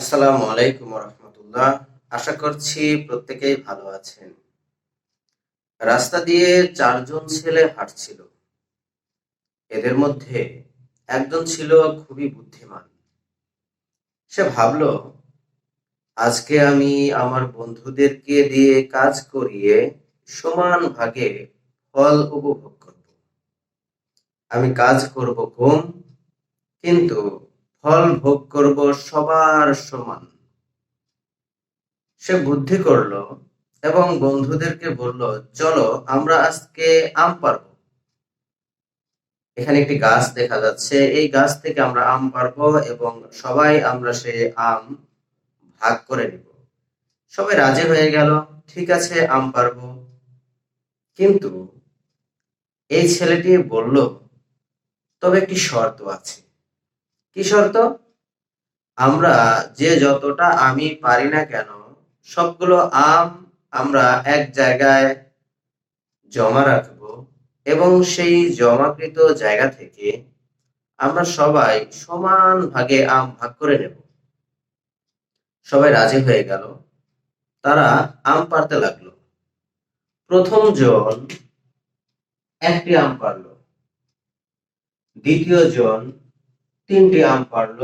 আসসালামু আলাইকুম রহমতুল্লাহ আশা করছি প্রত্যেকেই ভালো আছেন। রাস্তা দিয়ে চারজন ছেলে হাঁটছিল। এদের মধ্যে একজন ছিল খুবই বুদ্ধিমান। সে ভাবল, আজকে আমি আমার বন্ধুদেরকে দিয়ে কাজ করিয়ে সমান ভাগে ফল উপভোগ করব। আমি কাজ করব কম কিন্তু ফল ভোগ করব সবার সমান। সে বুদ্ধি করল এবং বন্ধুদেরকে বলল, চলো, আমরা আজকে আম পারব। এখানে একটি গাছ দেখা যাচ্ছে। এই গাছ থেকে আমরা আম পারব এবং সবাই আমরা সে আম ভাগ করে নিব। সবাই রাজি হয়ে গেল, ঠিক আছে, আম পারব। কিন্তু এই ছেলেটি বলল, তবে একটি শর্ত আছে। কি শর্ত? আমরা যে যতটা আমি পারি না কেন, সবগুলো আম আমরা এক জায়গায় জমা রাখব এবং সেই জমাকৃত জায়গা থেকে আমরা সবাই সমান ভাগে আম ভাগ করে নেব। সবাই রাজি হয়ে গেল। তারা আম পারতে লাগল। প্রথম জন একটি আম পারল দ্বিতীয় জন তিনটি আম পারল।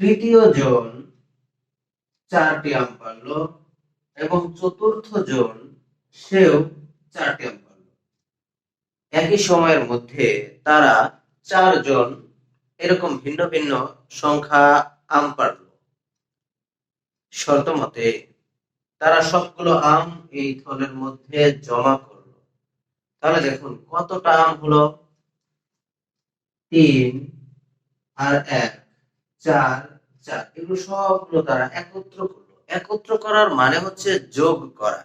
তৃতীয় জন চারটি আম পারল এবং চতুর্থ জন সেও চারটি আম পারল। একই সময়ের মধ্যে তারা চারজন এরকম ভিন্ন ভিন্ন সংখ্যা আম পারল। শর্ত মতে তারা সবগুলো আম এই থলের মধ্যে জমা করল। তাহলে দেখুন কতটা আম হলো। তিন আর এক, চার চার। এগুলো সবগুলো তারা একত্র করল। একত্র করার মানে হচ্ছে যোগ করা।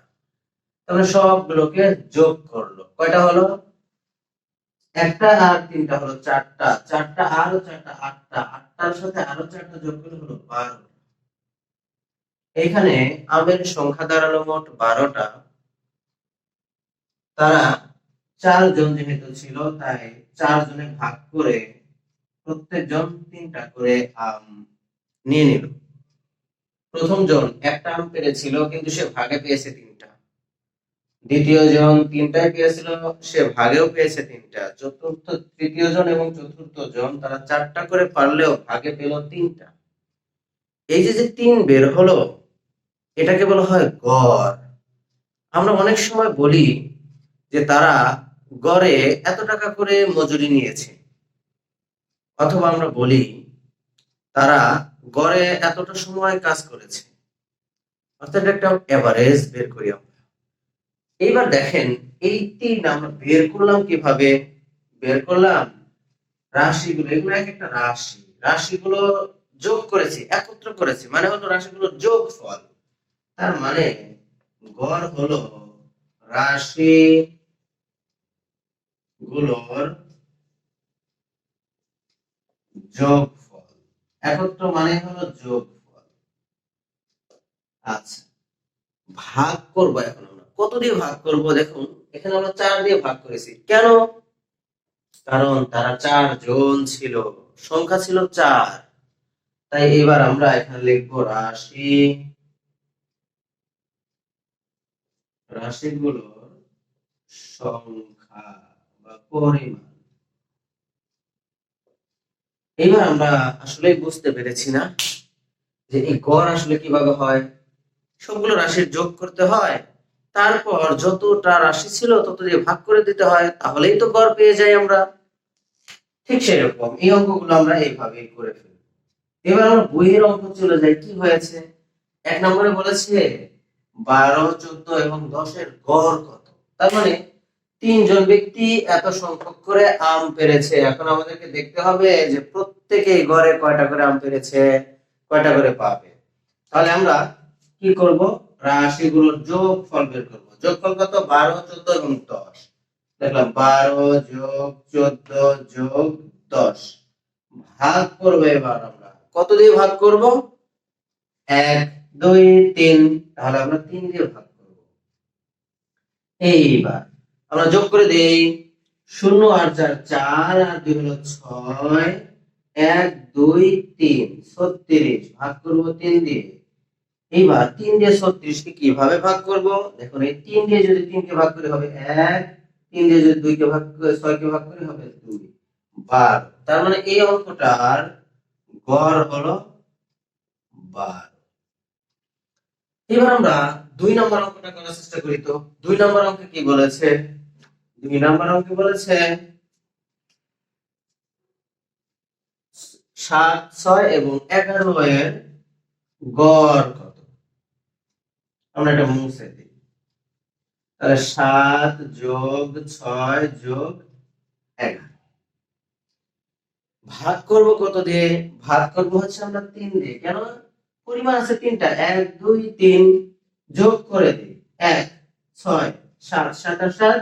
তাহলে সবগুলোকে যোগ করল। কয়টা হলো? একটা আর তিনটা হলো চারটা। চারটা আরও চারটা আটটা। আটটার সাথে আরও চারটা যোগ করলে হলো বারো। এখানে আমের সংখ্যা দাঁড়াল মোট বারোটা। তারা চারজন যেহেতু ছিল, তাই চারজনে ভাগ করে প্রত্যেকজন তিনটা করে, আম, নিয়ে নিল। প্রথম জন একটা আম পেরেছিল, কিন্তু সে ভাগে পেয়েছে তিনটা। দ্বিতীয় জন তিনটাই পেয়েছিল, সে ভাগেও পেয়েছে তিনটা। চতুর্থ তৃতীয় জন এবং চতুর্থ জন তারা চারটা করে পারলেও ভাগে পেল তিনটা। এই যে যে তিন বের হলো, এটাকে বলা হয় গড়। আমরা অনেক সময় বলি যে তারা গড়ে এত টাকা করে মজুরি নিয়েছে। অথবা আমরা বলি, তারা গড়ে এতটা সময় কাজ করেছে। অর্থাৎ একটা এভারেজ বের করি আমরা। এইবার দেখেন এই তিন আমরা বের করলাম কীভাবে? বের করলাম রাশিগুলো, এগুলো এক একটা রাশি। রাশিগুলো যোগ করেছি, একত্র করেছি মানে হলো রাশিগুলো যোগ ফল তার মানে গড় হলো রাশি গুলোর যোগফল। একত্র মানে হলো যোগফল। আচ্ছা ভাগ করব এখন আমরা। কত দিয়ে ভাগ করব দেখুন, এখানে আমরা চার দিয়ে ভাগ করেছি। কেন? কারণ তারা চার জন ছিল, সংখ্যা ছিল চার। তাই এবার আমরা এখানে লিখব রাশি, রাশিগুলোর সংখ্যা। এবার আমরা আসলে বুঝতে পেরেছি না যে এই গড় আসলে কীভাবে হয়। সবগুলো রাশির যোগ করতে হয়, তারপর যতটা রাশি ছিল তত দিয়ে ভাগ করে দিতে হয়, তাহলেই তো গড় পেয়ে যাই আমরা। ঠিক সেরকম, এই অঙ্কগুলো আমরা এইভাবেই করে ফেলি। এবার আমরা বইয়ের অঙ্ক চলে যাই কি হয়েছে? এক নম্বরে বলেছে, বারো, চোদ্দ এবং দশের গড় কত? তার মানে তিনজন ব্যক্তি এত সংখ্যক করে আম পেরেছে। এখন আমাদেরকে দেখতে হবে যে প্রত্যেকে ঘরে কয়টা করে আম পেরেছে, কয়টা করে পাবে। তাহলে আমরা কি করব? যোগ ফল বের করব। যোগফল কত? বারো, চোদ্দ এবং দশ। দেখলাম বারো যোগ চোদ্দ যোগ দশ। ভাগ করব এবার আমরা। কত দিয়ে ভাগ করব? এক, দুই, তিন। তাহলে আমরা তিন দিয়ে ভাগ করব। এইবার আমরা যোগ করে দেই শূন্য আর চার চার, আর দুই হলো ছয়, এক, দুই, তিন, ছত্রিশ, ভাগ করব তিন দিয়ে। এইবার তিন দিয়ে ছত্রিশকে কীভাবে ভাগ করব? দেখুন, এই তিন দিয়ে যদি তিনকে ভাগ করে হবে এক, তিন দিয়ে যদি দুইকে ভাগ ছয়কে ভাগ করে হবে দুই। বারো। তার মানে এই অঙ্কটার গড় হলো বারো। এবার আমরা দুই নম্বর অঙ্কটা করার চেষ্টা করি তো। দুই নম্বর অঙ্কে কি বলেছে? দুই নম্বর অঙ্কে বলেছে, সাত, ছয় এবং এগারো এর গড় কত? আমরা এটা মুছে দিই। তাহলে সাত যোগ ছয় যোগ এগারো। ভাগ করব কত দিয়ে? ভাগ করব হচ্ছে আমরা তিন দিয়ে। কেন? পরিমাণ আছে তিনটা। এক, দুই, তিন যোগ করে দিই। এক, ছয়, সাত। সাত আর সাত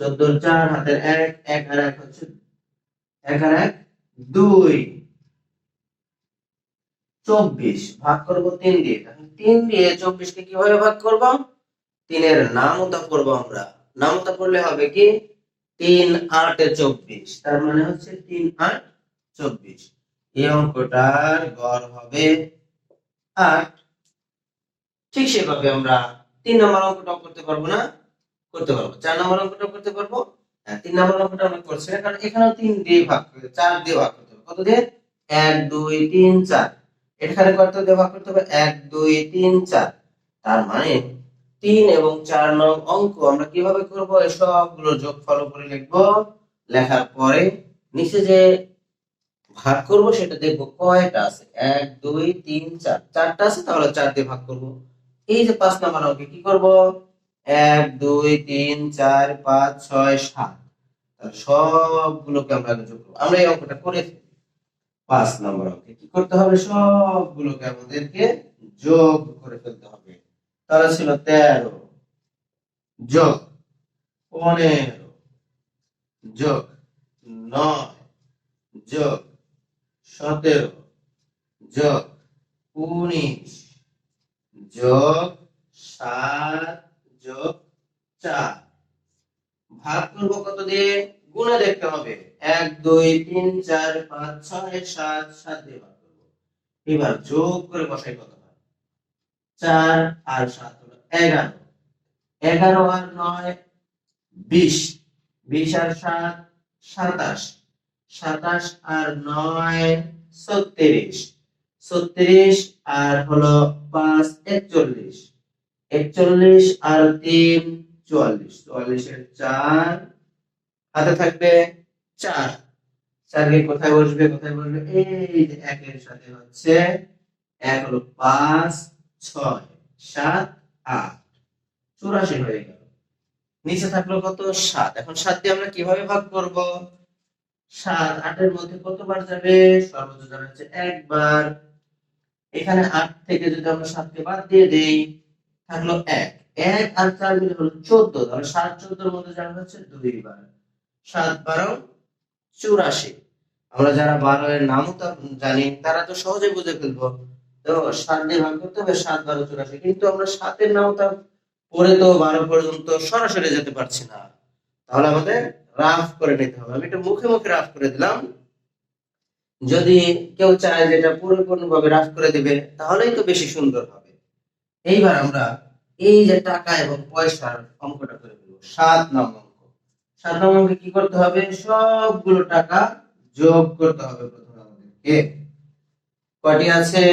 চোদ্দ চার, হাতের এক এক আর এক হচ্ছে এক আর এক, দুই। চব্বিশ, ভাগ করব তিন দিয়ে। তাহলে তিন দিয়ে চব্বিশকে কীভাবে ভাগ করব? তিনের নামতা পড়ব আমরা। নামতা পড়লে হবে কি? তিন আটে চব্বিশ। তার মানে হচ্ছে তিন আট চব্বিশ। এই অঙ্কটার গড় হবে আট। ঠিক সেভাবে আমরা তিন নম্বর অঙ্কটাও করতে পারব না। করতে পারব। চার নম্বর অঙ্কটা করতে পারব হ্যাঁ তিন নম্বর অঙ্কটা আমরা করছি না, কারণ এখানেও তিন দিয়ে ভাগ চার দিয়ে ভাগ করতে হবে। কত দিয়ে? এক, দুই, তিন, চার। এখানে কত দিয়ে ভাগ করতে হবে? এক, দুই, তিন, চার। তার মানে তিন এবং চার নং অঙ্ক আমরা কীভাবে করব? এই সবগুলো যোগফল উপরে লিখব। লেখার পরে নিচে যে ভাগ করব সেটা দেখব কয়টা আছে? এক, দুই, তিন, চার। চারটা আছে তাহলে চার দিয়ে ভাগ করব। এই যে পাঁচ নাম্বার অঙ্কে কি করব? এক, দুই, তিন, চার, পাঁচ, ছয়, সাত। সবগুলোকে আমরা যোগ করব। আমরা এই অঙ্কটা করেছি পাঁচ নম্বর অঙ্কে কি করতে হবে? সবগুলোকে আমাদেরকে যোগ করে ফেলতে হবে। তাহলে ছিল তেরো। যোগ পনেরো। যোগ নয়। যোগ সতেরো। যোগ উনিশ। যোগ সাত। চার। ভাগ কত দিয়ে? গুণে দেখতে হবে। এক, দুই, তিন, চার, পাঁচ, ছয়, সাত সাত দিয়ে ভাগ করব। এবার যোগ করে বসাই কত হয়? চার আর সাত হলো এগারো। এগারো আর নয়, বিশ। বিশ আর সাত, সাতাশ। সাতাশ আর নয়, ছত্রিশ। ছত্রিশ আর হলো পাঁচ, একচল্লিশ। একচল্লিশ আর তিন চুয়াল্লিশ। চুয়াল্লিশের চার। হাতে থাকবে চার। চারকে কোথায় বসবে কোথায় বসবে? এই যে একের সাথে হচ্ছে এক হলো পাঁচ, ছয়, সাত, আট। চুরাশি হয়ে গেল। নিচে থাকল কত? সাত। এখন সাত দিয়ে আমরা কীভাবে ভাগ করব? সাত, আটের মধ্যে কতবার যাবে? সর্বোচ্চ যাবে হচ্ছে একবার। এখানে আট থেকে যদি আমরা সাতকে বাদ দিয়ে দেই, থাকল এক। এক আর চার মিলে হলো চোদ্দ, তাহলে সাত চোদ্দোর মধ্যে যাবে হচ্ছে দুই বার সাত বারো চুরাশি। আমরা যারা বারো এর নামও জানি, তারা তো সহজে বুঝে ফেলব। তো সাত দিয়ে ভাগ করতে হবে, সাত বারো চুরাশি। কিন্তু আমরা সাতের নামটা পরে তো বারো পর্যন্ত সরাসরি যেতে পারছি না। তাহলে আমাদের রাফ করে নিতে হবে। আমি এটা মুখে মুখে রাফ করে দিলাম। যদি কেউ চায় যে এটা পরিপূর্ণ ভাবে রাফ করে দিবে, তাহলেই তো বেশি সুন্দর হবে। এইবার আমরা এই যে টাকা এবং পয়সার অঙ্কটা করে ফেলব। সাত নম্বর অঙ্ক। সাত নম্বর অঙ্কে কি করতে হবে? সবগুলো টাকা যোগ করতে হবে প্রথমে আমাদেরকে। কয়টি আছে?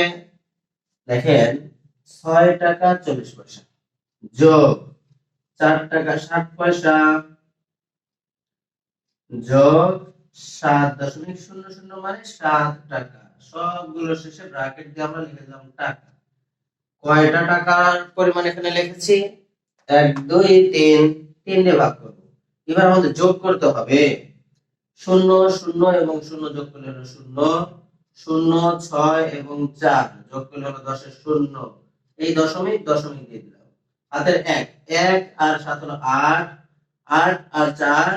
দেখেন, ছয় টাকা চল্লিশ পয়সা। যোগ, চার টাকা ষাট পয়সা। যোগ, সাত দশমিক শূন্য শূন্য মানে সাত টাকা। সবগুলো শেষে ব্র্যাকেট দিয়ে আমরা লিখে দিলাম টাকা। কয়টা টাকার পরিমাণ এখানে লিখেছি? এক, দুই, তিন তিন দিয়ে ভাগ করব। এবার আমাদের যোগ করতে হবে। শূন্য শূন্য এবং শূন্য যোগ করলে হলো শূন্য। শূন্য, ছয় এবং চার যোগ করলে হলো দশের শূন্য। এই দশমিক দশমিক দিয়ে দিলাম। হাতের এক এক আর সাত হলো আট। আট আর চার,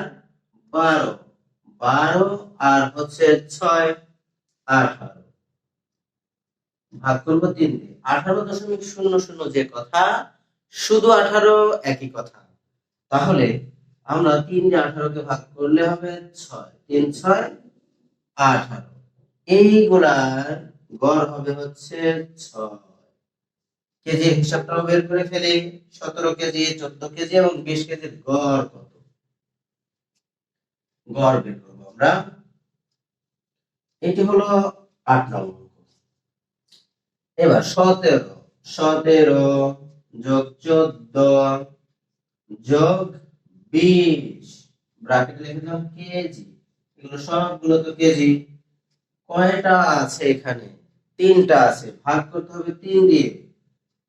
বারো। বারো আর হচ্ছে ছয়, আঠারো। ভাগ করব তিন দিয়ে। আঠারো দশমিক শূন্য শূন্য যে কথা, শুধু আঠারো একই কথা। তাহলে আমরা তিন দিয়ে আঠারোকে ভাগ করলে হবে ছয়। তিন, ছয়, আঠারো। এইগুলার গড় হবে হচ্ছে ছয়। কেজি হিসাবটাও বের করে ফেলি, সতেরো কেজি, চোদ্দ কেজি এবং বিশ কেজির গড় কত? গড় বের করব আমরা। এটি হলো আট নম্বর। এবার সতেরো। সতেরো যোগ চোদ্দ যোগ বিশ। ব্রাকেট লিখে দিলাম কেজি। এগুলো সবগুলো তো কেজি। কয়টা আছে এখানে? তিনটা আছে। ভাগ করতে হবে তিন দিয়ে।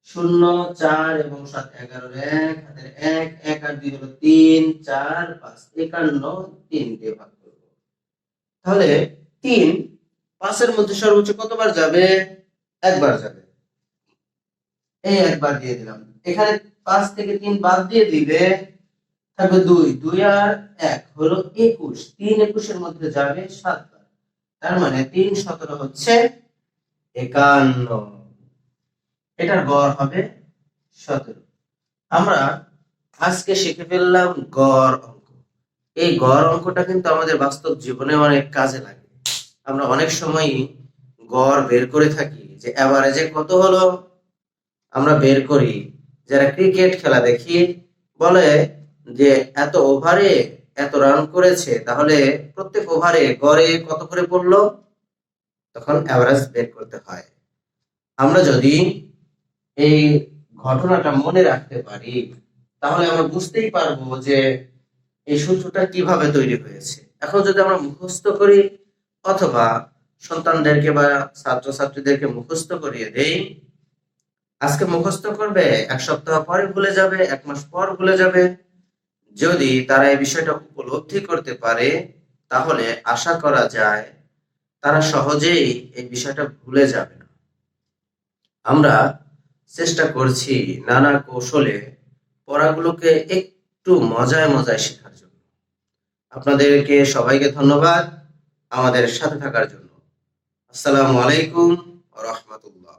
শূন্য, চার এবং সাত এগারোর এক। হাতের এক এক আর দুই হলো তিন, চার, পাঁচ, একান্ন, তিন দিয়ে ভাগ করব। তাহলে তিন পাঁচের মধ্যে সর্বোচ্চ কতবার যাবে? একবার যাবে। এই একবার দিয়ে দিলাম। এখানে পাঁচ থেকে তিন বাদ দিয়ে দিলে থাকবে দুই। দুই আর এক হলো একুশ। তিন একুশের মধ্যে যাবে সাতবার। তার মানে তিন সতেরো হচ্ছে একান্ন। এটার গড় হবে সতেরো। আমরা আজকে শিখে ফেললাম গড় অঙ্ক। এই গড় অঙ্কটা কিন্তু আমাদের বাস্তব জীবনে অনেক কাজে লাগে। আমরা অনেক সময়ই গড় বের করে থাকি। যে এভারেজে কত হলো? আমরা বের করি। যারা ক্রিকেট খেলা দেখি, বলে যে এত ওভারে এত রান করেছে, তাহলে প্রত্যেক ওভারে গড়ে কত করে পড়ল? তখন অ্যাভারেজ বের করতে হয়। আমরা যদি এই ঘটনাটা মনে রাখতে পারি, তাহলে আমরা বুঝতেই পারব যে এই সূত্রটা কীভাবে তৈরি হয়েছে। এখন যদি আমরা মুখস্থ করি, অথবা সন্তানদেরকে বা ছাত্রছাত্রীদেরকে মুখস্থ করিয়ে দেই। আজকে মুখস্থ করবে, এক সপ্তাহ পরে ভুলে যাবে, এক মাস পর ভুলে যাবে। যদি তারা এই বিষয়টা উপলব্ধি করতে পারে, তাহলে আশা করা যায় তারা সহজেই এই বিষয়টা ভুলে যাবে না। আমরা চেষ্টা করছি নানা কৌশলে পড়াগুলোকে একটু মজায় মজায় শেখার জন্য। আপনাদেরকে সবাইকে ধন্যবাদ আমাদের সাথে থাকার জন্য। আসসালামু আলাইকুম রহমতুল্লাহ